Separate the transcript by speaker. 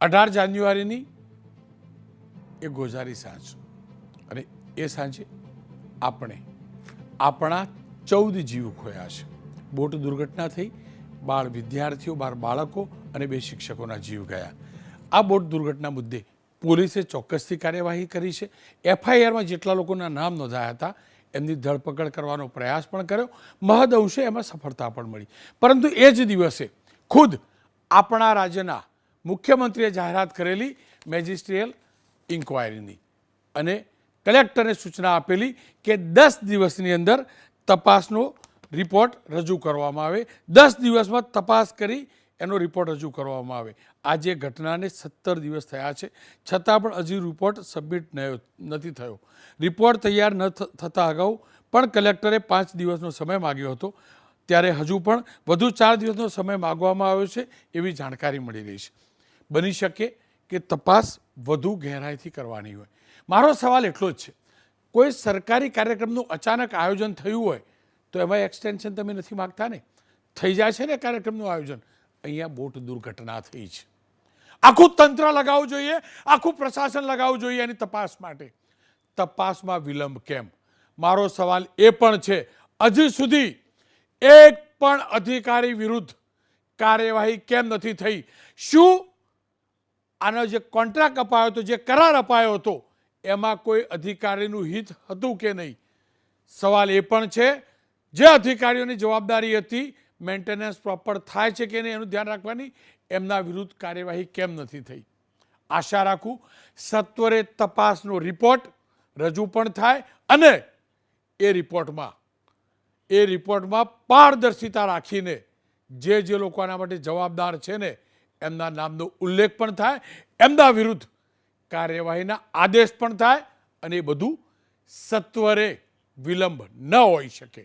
Speaker 1: અઢાર જાન્યુઆરીની એ ગોઝારી સાંજ. અને એ સાંજે આપણે, આપણા ચૌદ જીવ ખોયા છે. બોટ દુર્ઘટના થઈ, બાળ વિદ્યાર્થીઓ બાર બાળકો અને બે શિક્ષકોના જીવ ગયા. આ બોટ દુર્ઘટના મુદ્દે પોલીસે ચોક્કસથી કાર્યવાહી કરી છે. એફઆઈઆરમાં જેટલા લોકોના નામ નોંધાયા હતા, એમની ધરપકડ કરવાનો પ્રયાસ પણ કર્યો. મહદ અંશે એમાં સફળતા પણ મળી. પરંતુ એ જ દિવસે ખુદ આપણા રાજ્યના મુખ્યમંત્રીએ જાહેરાત કરેલી મેજિસ્ટ્રીયલ ઇન્ક્વાયરીની અને કલેક્ટરને સૂચના આપેલી કે દસ દિવસની અંદર તપાસનો રિપોર્ટ રજૂ કરવામાં આવે. દસ દિવસમાં તપાસ કરી એનો રિપોર્ટ રજૂ કરવામાં આવે. આજે ઘટનાને સત્તર દિવસ થયા છે. છતાં પણ હજી રિપોર્ટ સબમિટ નથી થયો. રિપોર્ટ તૈયાર ન થતા અગાઉ પણ કલેક્ટરે પાંચ દિવસનો સમય માગ્યો હતો. ત્યારે હજુ પણ વધુ ચાર દિવસનો સમય માગવામાં આવ્યો છે એવી જાણકારી મળી રહી છે. બની શકે કે તપાસ વધુ ગહેરાઈથી કરવાની હોય. મારો સવાલ એટલો જ છે. કોઈ સરકારી કાર્યક્રમનું અચાનક આયોજન થયું હોય, તો એમાં એક્સટેન્શન તમે નથી માગતા ને? થઈ જાય છે ને કાર્યક્રમનું આયોજન? અહીંયા બોટ દુર્ઘટના થઈ છે. આખું તંત્ર લગાવવું જોઈએ, આખું પ્રશાસન લગાવવું જોઈએ એની તપાસ માટે. તપાસમાં વિલંબ કેમ? મારો સવાલ એ પણ છે. હજી સુધી એક પણ અધિકારી વિરુદ્ધ કાર્યવાહી કેમ નથી થઈ? શું આનો જે કોન્ટ્રાક્ટ અપાયો હતો, જે કરાર અપાયો હતો, એમાં કોઈ અધિકારીનું હિત હતું કે નહીં? સવાલ એ પણ છે, જે અધિકારીઓની જવાબદારી હતી મેન્ટેનન્સ પ્રોપર થાય છે કે નહીં એનું ધ્યાન રાખવાની, એમના વિરુદ્ધ કાર્યવાહી કેમ નથી થઈ? આશા રાખું, સત્વરે તપાસનો રિપોર્ટ રજૂ પણ થાય અને એ રિપોર્ટમાં એ રિપોર્ટમાં પારદર્શિતા રાખીને જે જે લોકો આના માટે જવાબદાર છે ને, એમના નામનો ઉલ્લેખ પણ થાય, એમના વિરુદ્ધ કાર્યવાહીના આદેશ પણ થાય અને એ બધું સત્વરે વિલંબ ન હોઈ શકે.